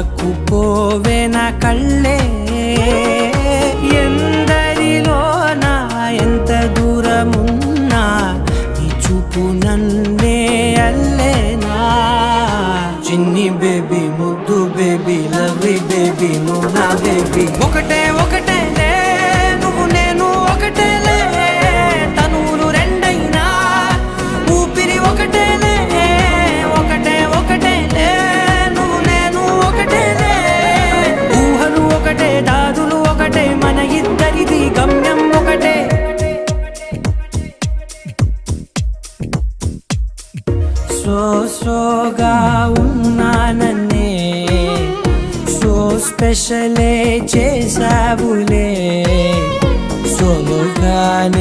పోవే పోవెన కళ్ళే. ఎందరిలో నా ఎంత దూరమున్నా ఈ చూపు నన్నే అల్లేనా? చిన్ని బేబీ ముద్దు బేబీ లవ్లీ బేబీ నువ్వు నా బేబీ. ఒకటే ఒకటే గమ్యం ఒకటే. So సోగా ఉన్నానన్నే so స్పెషలే చేసావులే. సోలోగానే